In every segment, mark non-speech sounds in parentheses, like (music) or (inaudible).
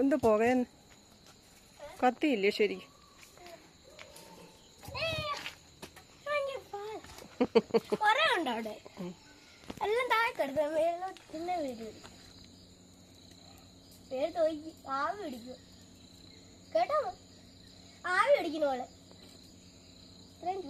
എന്ത് പോകാൻ? കത്തിയില്ലേ ശരി. കൊറേ പേര് ആവി ആവി ഇത്രയും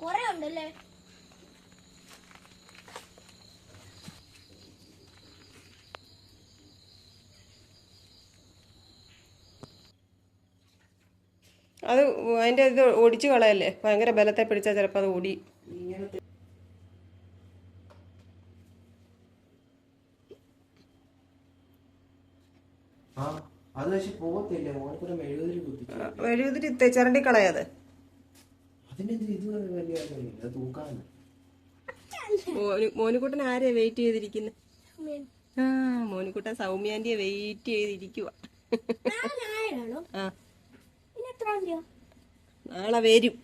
കൊറേ ഉണ്ടല്ലേ? അത് അതിന്റെ ഇത് ഒടിച്ചു കളയല്ലേ? ഭയങ്കര ബലത്തെ പിടിച്ചാൽ ചിലപ്പോൾ അത് ഓടി. എഴുതിട്ട് തെച്ചരണ്ടി കളയാതെ. മോനിക്കുട്ടൻ ആരെയാ വെയിറ്റ് ചെയ്തിരിക്കുന്നത് ആ മോനിക്കുട്ടൻ സൗമ്യാന്റിയെ വെയിറ്റ് ചെയ്തിരിക്കുവാണോ ആ. എത്രാം തീയതി നാളെ വരും.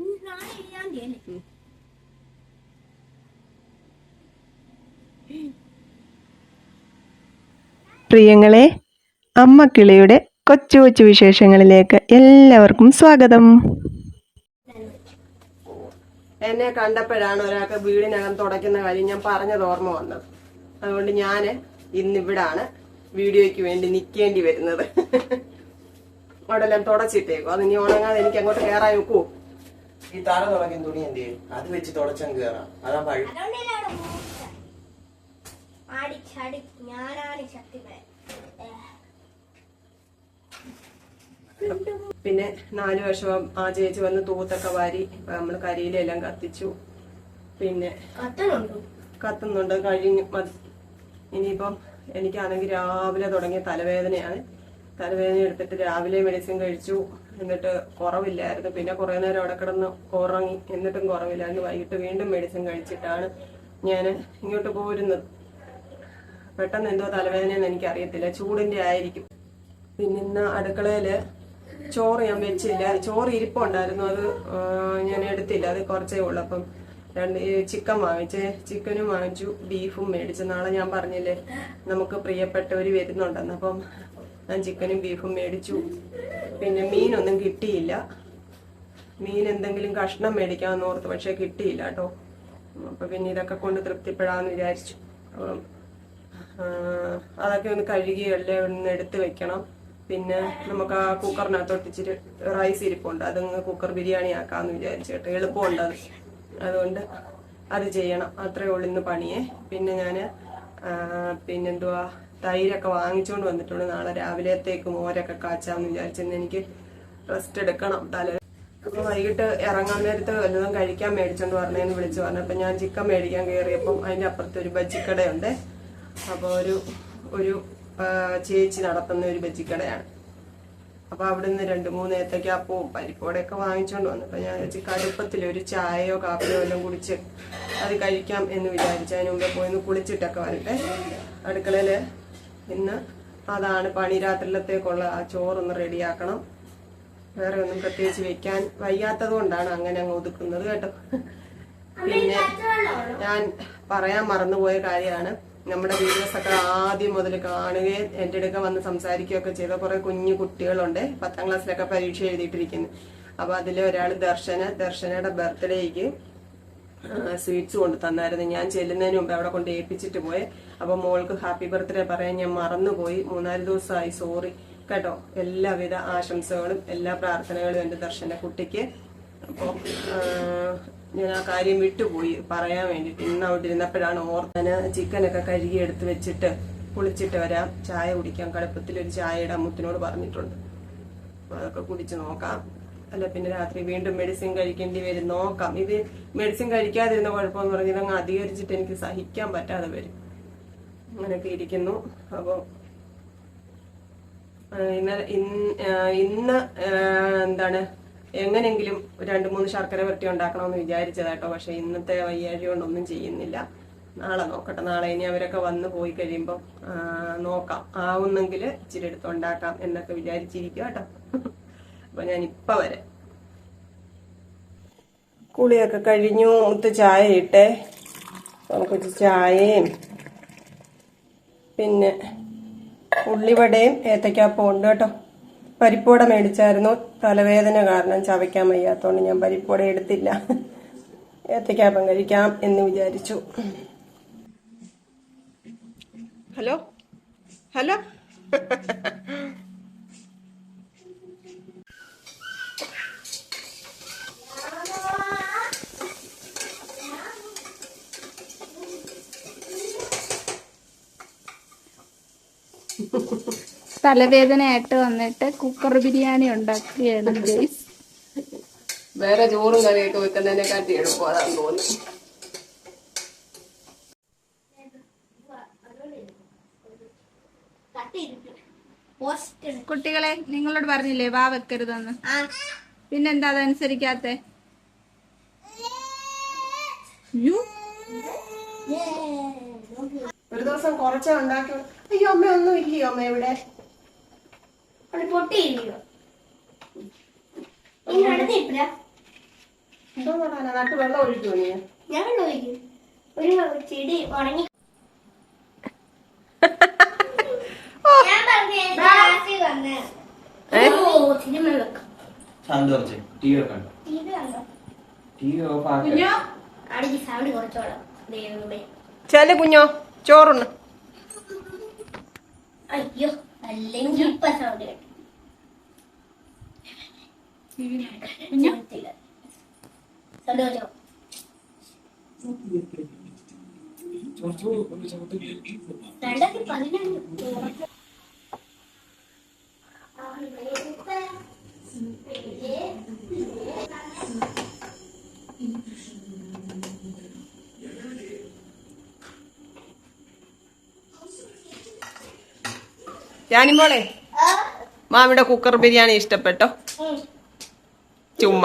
ഇനി നാളെ ഏഴാം തീയതി അല്ലേ പ്രിയങ്ങളെ അമ്മ കിളിയുടെ കൊച്ചു കൊച്ചു വിശേഷങ്ങളിലേക്ക് എല്ലാവർക്കും സ്വാഗതം. എന്നെ കണ്ടപ്പോഴാണ് ഒരാൾക്ക് വീടിനകം തുടയ്ക്കുന്ന കാര്യം ഞാൻ പറഞ്ഞത് ഓർമ്മ വന്നത്. അതുകൊണ്ട് ഞാൻ ഇന്നിവിടാണ് വീഡിയോയ്ക്ക് വേണ്ടി നിൽക്കേണ്ടി വരുന്നത്. അവിടെ എല്ലാം തുടച്ചിട്ടേക്കും. അത് ഇനി ഉണങ്ങാതെ എനിക്ക് അങ്ങോട്ട് കയറാൻ വെക്കൂ ഈ തറ തുടങ്ങിയ തുണി എന്ത് ചെയ്യും അത് വെച്ച് തുടച്ചങ്ങ് കയറാം അതാ പഴി പിന്നെ നാല് വർഷം ആ ചേച്ചി വന്ന് തൂത്തൊക്കെ വാരി നമ്മൾ കരിയിലെല്ലാം കത്തിച്ചു. പിന്നെ കത്തുന്നുണ്ട്. കഴിഞ്ഞ് മതി ഇനിയിപ്പം എനിക്കാണെങ്കിൽ രാവിലെ തുടങ്ങിയ തലവേദനയാണ്. തലവേദന എടുത്തിട്ട് രാവിലെ മെഡിസിൻ കഴിച്ചു. എന്നിട്ട് കുറവില്ലായിരുന്നു. പിന്നെ കുറെ നേരം അവിടെ കിടന്ന് ഉറങ്ങി. എന്നിട്ടും കുറവില്ലായിരുന്നു. വൈകിട്ട് വീണ്ടും മെഡിസിൻ കഴിച്ചിട്ടാണ് ഞാൻ ഇങ്ങോട്ട് പോരുന്നത്. പെട്ടെന്ന് എന്തോ തലവേദനയെന്ന് എനിക്കറിയത്തില്ല. ചൂടിന്റെ ആയിരിക്കും. പിന്നെ ഇന്ന് അടുക്കളയിൽ ചോറ് ഞാൻ വെച്ചില്ല. ചോറ് ഇരിപ്പുണ്ടായിരുന്നു. അത് ഞാൻ എടുത്തില്ല. അത് കുറച്ചേ ഉള്ളൂ. അപ്പം രണ്ട് ചിക്കൻ വാങ്ങിച്ച്. ചിക്കനും വാങ്ങിച്ചു. ബീഫും മേടിച്ചു. നാളെ ഞാൻ പറഞ്ഞില്ലേ നമുക്ക് പ്രിയപ്പെട്ടവർ വരുന്നുണ്ടെന്ന്. അപ്പം ഞാൻ ചിക്കനും ബീഫും മേടിച്ചു. പിന്നെ മീനൊന്നും കിട്ടിയില്ല. മീൻ എന്തെങ്കിലും കഷ്ണം മേടിക്കാമെന്ന് ഓർത്ത് പക്ഷേ കിട്ടിയില്ല കേട്ടോ. അപ്പൊ പിന്നെ ഇതൊക്കെ കൊണ്ട് തൃപ്തിപ്പെടാന്ന് വിചാരിച്ചു. അതൊക്കെ ഒന്ന് കഴുകി എല്ലാം ഒന്ന് എടുത്ത് വെക്കണം. പിന്നെ നമുക്ക് ആ കുക്കറിനകത്തോട്ട് ഇച്ചിരി റൈസ് ഇരിപ്പുണ്ട്. അതങ്ങ് കുക്കർ ബിരിയാണി ആക്കാന്ന് വിചാരിച്ചു കേട്ടോ. എളുപ്പമുണ്ട് അത്. അതുകൊണ്ട് അത് ചെയ്യണം. അത്രേ ഉള്ളൂ ഇന്ന് പണിയെ. പിന്നെ ഞാൻ പിന്നെന്തുവാ? തൈരൊക്കെ വാങ്ങിച്ചുകൊണ്ട് വന്നിട്ടുണ്ട്. നാളെ രാവിലത്തേക്ക് മോരൊക്കെ കാച്ചാന്ന് വിചാരിച്ചെന്ന് എനിക്ക് റെസ്റ്റ് എടുക്കണം. തല അപ്പൊ വൈകിട്ട് ഇറങ്ങാൻ നേരത്ത് വല്ലതും കഴിക്കാൻ മേടിച്ചോണ്ട് പറഞ്ഞേന്ന് വിളിച്ചു പറഞ്ഞു അപ്പൊ ഞാൻ ചിക്കൻ മേടിക്കാൻ കയറിയപ്പം അതിന്റെ അപ്പുറത്ത് ഒരു ബജ്ജിക്കടയുണ്ട്. അപ്പൊ ഒരു ഒരു ചേച്ചി നടത്തുന്ന ഒരു ബജ്ജിക്കടയാണ്. അപ്പൊ അവിടുന്ന് രണ്ട് മൂന്ന് ഏത്തക്കാപ്പവും പരിപ്പോടെയൊക്കെ വാങ്ങിച്ചോണ്ട് വന്നു അപ്പൊ ഞാൻ വെച്ച് കടുപ്പത്തിൽ ഒരു ചായയോ കാപ്പിയോ എല്ലാം കുടിച്ച് അത് കഴിക്കാം എന്ന് വിചാരിച്ചു അതിന് മുമ്പേ പോയി കുളിച്ചിട്ടൊക്കെ വരട്ടെ. അടുക്കളയിൽ ഇന്ന് അതാണ് പണി രാത്രിയിലത്തേക്കുള്ള ആ ചോറൊന്ന് റെഡിയാക്കണം. വേറെ ഒന്നും പ്രത്യേകിച്ച് വെക്കാൻ വയ്യാത്തത് കൊണ്ടാണ് അങ്ങനെ അങ്ങ് ഒതുക്കുന്നത് കേട്ടോ. പിന്നെ ഞാൻ പറയാൻ മറന്നുപോയ കാര്യമാണ്. നമ്മുടെ വീഡിയോസ് ഒക്കെ ആദ്യം മുതൽ കാണുകയും എന്റെ അടുക്ക വന്ന് സംസാരിക്കുകയൊക്കെ ചെയ്ത കുറെ കുഞ്ഞു കുട്ടികളുണ്ട്. പത്താം ക്ലാസ്സിലൊക്കെ പരീക്ഷ എഴുതിയിട്ടിരിക്കുന്നു. അപ്പൊ അതിലെ ഒരാൾ ദർശന ദർശനയുടെ ബർത്ത്ഡേക്ക് സ്വീറ്റ്സ് കൊണ്ട് തന്നായിരുന്നു. ഞാൻ ചെല്ലുന്നതിന് മുമ്പ് അവിടെ കൊണ്ട് ഏൽപ്പിച്ചിട്ട് പോയെ. അപ്പൊ മോൾക്ക് ഹാപ്പി ബർത്ത്ഡേ പറയാൻ ഞാൻ മറന്നുപോയി. മൂന്നാൽ ദിവസമായി സോറി. കേട്ടോ എല്ലാവിധ ആശംസകളും എല്ലാ പ്രാർത്ഥനകളും എന്റെ ദർശന കുട്ടിക്ക്. അപ്പോൾ ഞാൻ ആ കാര്യം വിട്ടുപോയി പറയാൻ വേണ്ടിയിട്ട്. ഇന്ന് അവിടെ ഇരുന്നപ്പോഴാണ് ഓർത്തന ചിക്കനൊക്കെ കഴുകി എടുത്ത് വെച്ചിട്ട് കുളിച്ചിട്ട് വരാം. ചായ കുടിക്കാം. കടുപ്പത്തിൽ ഒരു ചായ അമ്മത്തിനോട് മുത്തിനോട് പറഞ്ഞിട്ടുണ്ട് അതൊക്കെ കുടിച്ച് നോക്കാം. അല്ല പിന്നെ രാത്രി വീണ്ടും മെഡിസിൻ കഴിക്കേണ്ടി വരും. നോക്കാം. ഇത് മെഡിസിൻ കഴിക്കാതിരുന്ന കുഴപ്പമെന്ന് പറഞ്ഞാൽ അങ്ങ് അധികരിച്ചിട്ട് എനിക്ക് സഹിക്കാൻ പറ്റാതെ വരും. അങ്ങനെയൊക്കെ ഇരിക്കുന്നു. അപ്പോൾ ഇന്നലെ ഇന്ന് എന്താണ് എങ്ങനെങ്കിലും രണ്ട് മൂന്ന് ശർക്കര വരട്ടി ഉണ്ടാക്കണമെന്ന് വിചാരിച്ചതാട്ടോ. പക്ഷെ ഇന്നത്തെ വയ്യാഴ്ച കൊണ്ടൊന്നും ചെയ്യുന്നില്ല. നാളെ നോക്കട്ടെ. നാളെ ഇനി അവരൊക്കെ വന്ന് പോയി കഴിയുമ്പോൾ നോക്കാം. ആവുന്നെങ്കിൽ ഇച്ചിരി എടുത്ത് ഉണ്ടാക്കാം എന്നൊക്കെ വിചാരിച്ചിരിക്കുക കേട്ടോ അപ്പൊ ഞാൻ ഇപ്പൊ വരെ. കുളിയൊക്കെ കഴിഞ്ഞു. മുത്ത് ചായ ഇട്ടേ. നമുക്കൊരു ചായയും പിന്നെ ഉള്ളിവടയും ഏത്തക്കാപ്പം ഉണ്ട് കേട്ടോ. പരിപ്പുവട മേടിച്ചായിരുന്നു. തലവേദന കാരണം ചവയ്ക്കാൻ വയ്യാത്തോണ്ട് ഞാൻ പരിപ്പുവട എടുത്തില്ല. ഏത്തയ്ക്കാപ്പം കഴിക്കാം എന്ന് വിചാരിച്ചു. ഹലോ? ഹലോ? തലവേദനയായിട്ട് വന്നിട്ട് കുക്കർ ബിരിയാണി ഉണ്ടാക്കുകയാണ് ഗൈസ് വേറെ ചോറും കറിയൊക്കെ വെക്കുന്നതിനെക്കാട്ടി എളുപ്പമാണെന്ന് തോന്നുന്നു പോസ്റ്റ് കുട്ടികളെ നിങ്ങളോട് പറഞ്ഞില്ലേ വാ വെക്കരുതെന്ന് ആ പിന്നെന്താ അതനുസരിക്കാത്തെ ഒരു ദിവസം കുറച്ചേ ഉണ്ടാക്കി അയ്യോ അമ്മ ഒന്നും ഇല്ലയോ അമ്മ ഇവിടെ അത് പൊട്ടിയില്ലയോ? ഇനി നടന്നിട്ടില്ല എന്തോ നട്ട് വെള്ളം ഒഴിക്കുമോ നീ ഞാൻ ഒഴിക്കും. ഒരു ചെടി ഉണങ്ങി ഞാൻ പറഞ്ഞു ക്ലാസ്സിൽ വന്ന് ഓ സിനിമ വെക്കാം. ശാന്തി കുറച്ച് ടി വി കണ്ടോ ഇത് കണ്ടോ? ടി വി ഓഫ് ആക്കി. അടിക്ക് സൗണ്ട് കുറച്ചോളാം. ദൈവമേ. ചെല കുഞ്ഞോ ചോറുണ്ട് അയ്യോ. അല്ലെങ്കിൽ ഇപ്പൊ സൗണ്ട് കേട്ടു. സൗണ്ട് കേട്ടോ? രണ്ടായിരത്തി പതിനഞ്ച്. ഞാനിമോളെ മാമിയുടെ കുക്കർ ബിരിയാണി ഇഷ്ടപ്പെട്ടോ? ചുമ്മ.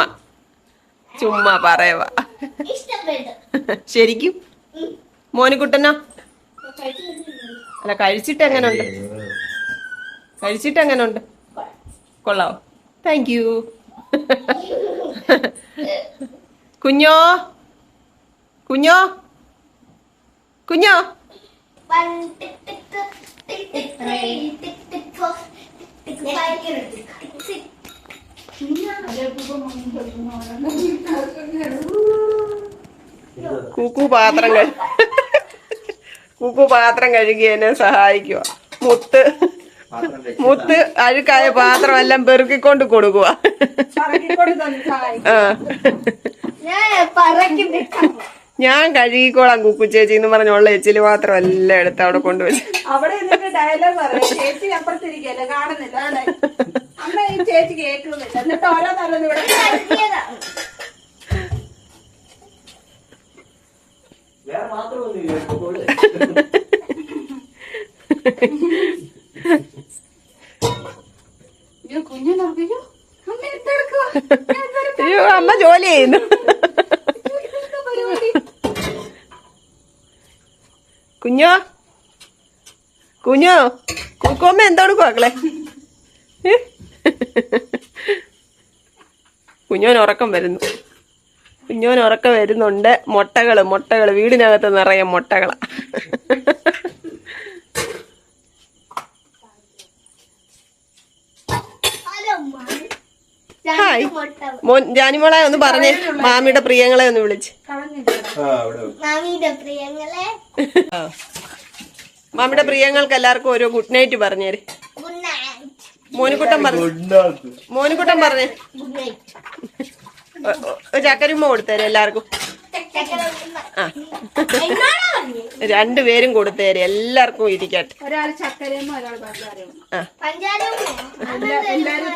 ചുമ്മാ പറയവാ. ശരിക്കും? മോനിക്കുട്ടനോ അല്ല കഴിച്ചിട്ട് എങ്ങനുണ്ട്? കഴിച്ചിട്ട് എങ്ങനുണ്ട്? കൊള്ളാവോ? താങ്ക് യു കുഞ്ഞോ? കുഞ്ഞോ? കുഞ്ഞോ? കൂക്കു പാത്രം കഴി കൂക്കു പാത്രം കഴുകി എന്നെ സഹായിക്കുക മുത്ത്. മുത്ത് അഴുക്കായ പാത്രം എല്ലാം പെറുക്കിക്കൊണ്ട് കൊടുക്കുക ആ. ഞാൻ കഴുകിക്കോളാം കുക്കു ചേച്ചി എന്ന് പറഞ്ഞുള്ള എച്ചിൽ മാത്രം എല്ലാം എടുത്ത് അവിടെ കൊണ്ടുവച്ചു. അവിടെ ഡയലോഗ് പറയാം. ചേച്ചി അപ്പുറത്തിരിക്കല്ലേ കാണുന്നില്ല അമ്മ ഈ ചേച്ചി കേൾക്കുന്നില്ല. എന്നിട്ട് ഓരോ ഇവിടെ അമ്മ ജോലി ചെയ്യുന്നു. കുഞ്ഞോ? കുഞ്ഞോ? കുക്കോമ്മ എന്താണ് മക്കളെ? കുഞ്ഞോൻ ഉറക്കം വരുന്നു. കുഞ്ഞോൻ ഉറക്കം വരുന്നുണ്ട്. മുട്ടകൾ മുട്ടകൾ വീടിനകത്ത് നിറയെ മുട്ടകളാ. ഹായ്. മോൻ ജാനിമോളെ ഒന്ന് പറഞ്ഞേ. മാമിയുടെ പ്രിയങ്ങളെ ഒന്ന് വിളിച്ച്. മാമിയുടെ പ്രിയങ്ങൾക്ക് എല്ലാവർക്കും ഓരോ ഗുഡ് നൈറ്റ് പറഞ്ഞേര് ഗുഡ് നൈറ്റ്. മോനിക്കുട്ടൻ പറഞ്ഞു. മോനിക്കുട്ടൻ പറഞ്ഞേ. ചക്കരിമ്മ കൊടുത്തേരെ എല്ലാവർക്കും. ആ. രണ്ടുപേരും കൊടുത്തേരെ എല്ലാവർക്കും ഇരിക്കട്ടെ. ഒരാൾ ചക്കരയും ഒരാൾ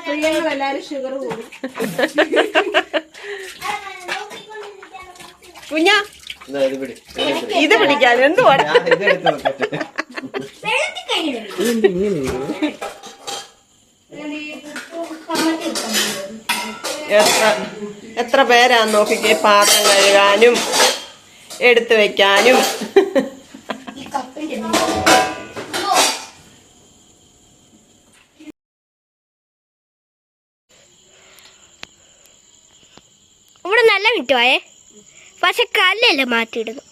പഞ്ചാരയും ഷുഗർ കൂടും. (laughs) കഴിഞ്ഞിട്ടുണ്ട് ഇത് പിടിക്കാൻ ഇരിക്കുന്നു? എത്ര എത്ര പേരാന്ന് നോക്കിക്കേ? പാത്രം കഴുകാനും എടുത്തു വെക്കാനും. ഈ കപ്പിന്റെ ഇവിടെ നല്ല മിറ്റുവായേ പക്ഷെ കല്ലല്ല മാറ്റിയിടുന്നു?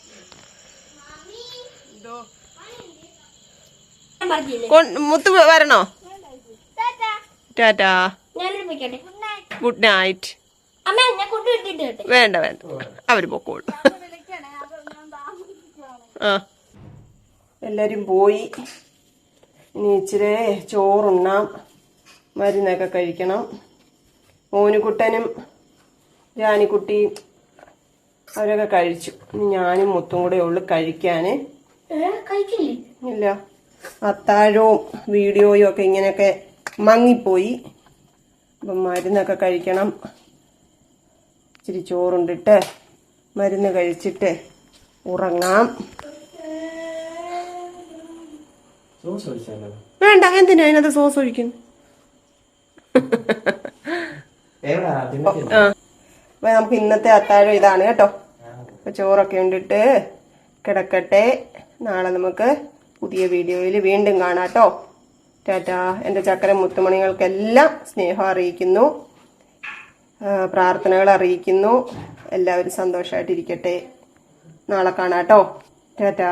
മുത്ത് വരണോ? Tata. Good night good night അമ്മ ഞാൻ കൊണ്ടുവിട്ടിട്ട് കേട്ടെ വേണ്ട വേണ്ട. അവർ പൊക്കോളൂ. ആ. എല്ലാരും പോയി. ഇനി ഇച്ചിരി ചോറുണ്ണാം. മരുന്നൊക്കെ കഴിക്കണം. മോനുകുട്ടനും ജാനിക്കുട്ടിയും അവരൊക്കെ കഴിച്ചു. ഞാനും മുത്തും കൂടെ ഉള്ളു കഴിക്കാന്. ഇല്ല. അത്താഴവും വീഡിയോയും ഒക്കെ ഇങ്ങനെയൊക്കെ മങ്ങിപ്പോയി. അപ്പം മരുന്നൊക്കെ കഴിക്കണം. ഇച്ചിരി ചോറുണ്ടിട്ട് മരുന്ന് കഴിച്ചിട്ട് ഉറങ്ങാം. വേണ്ട എന്തിനാ അതിനകത്ത് സോസ് ഒഴിക്കുന്നു? നമുക്ക് ഇന്നത്തെ അത്താഴം ഇതാണ് കേട്ടോ. അപ്പൊ ചോറൊക്കെ ഉണ്ടിട്ട് കിടക്കട്ടെ. നാളെ നമുക്ക് പുതിയ വീഡിയോയിൽ വീണ്ടും കാണാം ടാറ്റാ. എന്റെ ചക്കര മുത്തുമണികൾക്കെല്ലാം സ്നേഹം അറിയിക്കുന്നു. പ്രാർത്ഥനകൾ അറിയിക്കുന്നു. എല്ലാവരും സന്തോഷമായിട്ടിരിക്കട്ടെ നാളെ കാണാം കേട്ടോ ടാറ്റാ.